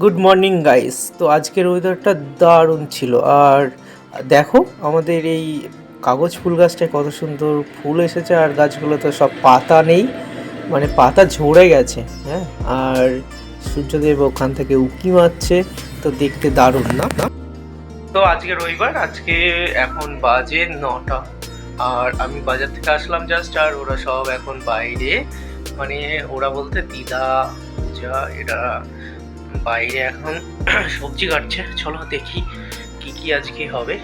Good morning guys তো আজকের ওয়েদারটা দারুণ ছিল। আর দেখো, আমাদের এই কাগজ ফুল গাছটায় কত সুন্দর ফুল এসেছে, আর গাছগুলো তো সব পাতা নেই। মানে পাতা ঝরে গেছে হ্যাঁ? আর সূর্যদেব ওখান থেকে উকি মারছে, তো দেখতে দারুণ, না? তো আজকে রবিবার, আজকে এখন বাজে নটা। আর আমি বাজার থেকে আসলাম জাস্ট আর ওরা সব এখন বাইরে। মানে ওরা বলতে দিদা যা এরা বাইরে এখন সবজি কাটছে। চলো দেখি কি কি আজকে হবে।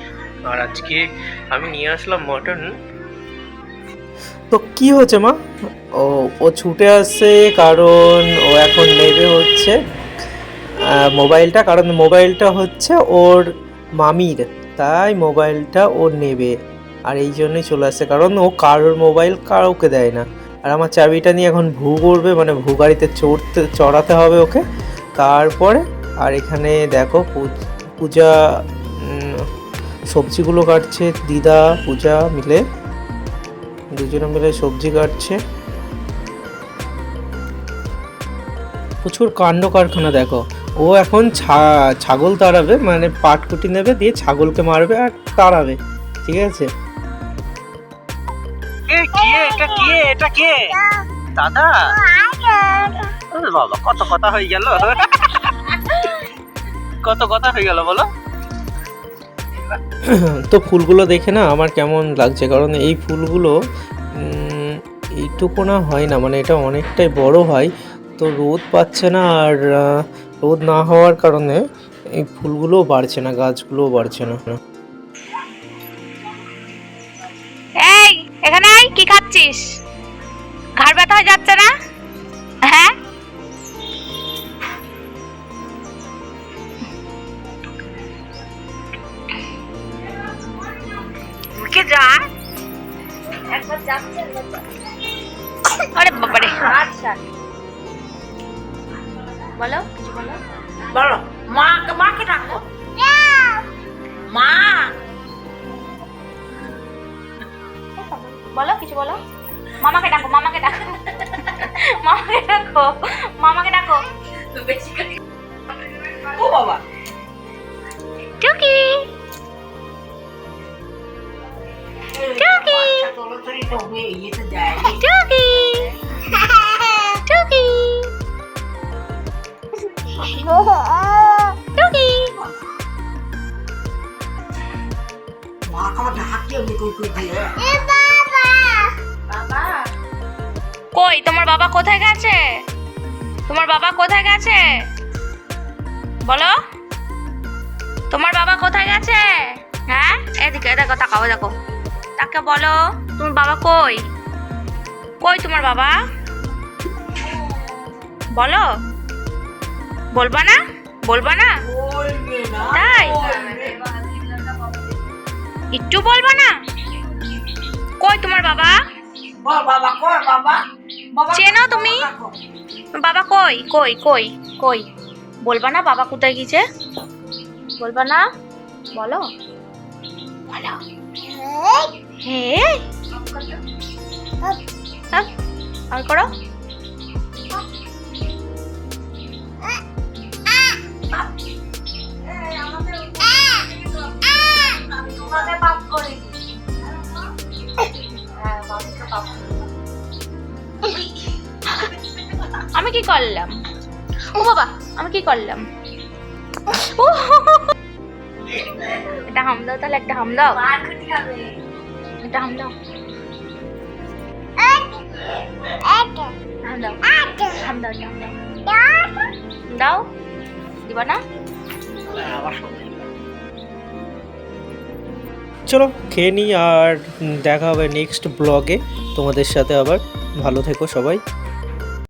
আর আজকে আমি নিয়ে আসলাম মটন তো কি হচ্ছে মা? ও ও ছুটে আসছে কারণ ও এখন নেবে হচ্ছে। মোবাইলটা, কারণ মোবাইলটা হচ্ছে ওর মামির, তাই মোবাইলটা ও নেবে। আর এই জন্যই চলে আসছে, কারণ ও কারোর মোবাইল কাউকে দেয় না। আর আমার চাবিটা নিয়ে এখন ভু করবে মানে ভু গাড়িতে চড়তে, চড়াতে হবে ওকে। তারপরে আর এখানে দেখো পূজা সবজিগুলো কাটছে দিদা পূজা মিলে। দুজনে মিলে সবজি কাটছে। প্রচুর কাণ্ড কারখানা দেখো। ও এখন ছা- ছাগল তাড়াবে মানে পাটকুটি নেবে দিয়ে ছাগলকে মারবে আর তাড়াবে ঠিক আছে? কে কে এটা কে এটা কে? দাদা? বাবা কত কথা হয়ে গেল? কত কথা হয়ে গেল বলো। তো ফুলগুলো দেখে না আমার কেমন লাগছে কারণ এই ফুলগুলো এইটুকু না হয় না মানে এটা অনেকটাই বড় হয় তো রোদ পাচ্ছে না আর রোদ না হওয়ার কারণে এই ফুলগুলোও বাড়ছে না গাছগুলোও বাড়ছে না। এই এখানে আয় কি খাচ্ছিস? ঘাড় ব্যথা হয়ে যাচ্ছে না? উঠে একবার যাচ্ছে আরে বাবারে। আচ্ছা। বলো কিছু বলো? বলো মা মাকে ডাকো। মা। বলো কিছু বলো? মামাকে ডাকো মামাকে ডাকো। মামাকে ডাকো মামাকে ডাকো। বেশি টুকি টুকি টুকি মা খাবার ঢাকতে হবে কই কই দিয়ে বাবা কই তোমার বাবা কোথায় গেছে? তোমার বাবা কোথায় গেছে? বলো? তোমার বাবা কোথায় গেছে? হ্যাঁ? এদিকে দেখো, তাকাও, দেখো। তাকে বলো তোমার বাবা কই? কই তোমার বাবা? বলো। বলবা না? বলবা না? তাই? একটু বলবা না? কই তোমার বাবা? বাবা বাবা? বাবা চেনো তুমি? বাবা কই? কই? কই কই? বলবা না বাবা কোথায় গেছে বলবা না? বলো। বলো। হ্যাঁ, আর করো। করে। হ্যাঁ, বাবাকে পাপ আমি কি করলাম? ও বাবা আমি কি করলাম? ও একটা হাম দাও তাহলে একটা হাম দাও। হাম দাও দাও। দিবা না? চলো খেয়ে নিই আর দেখা হবে নেক্সট ব্লগে তোমাদের সাথে আবার ভালো থেকো সবাই।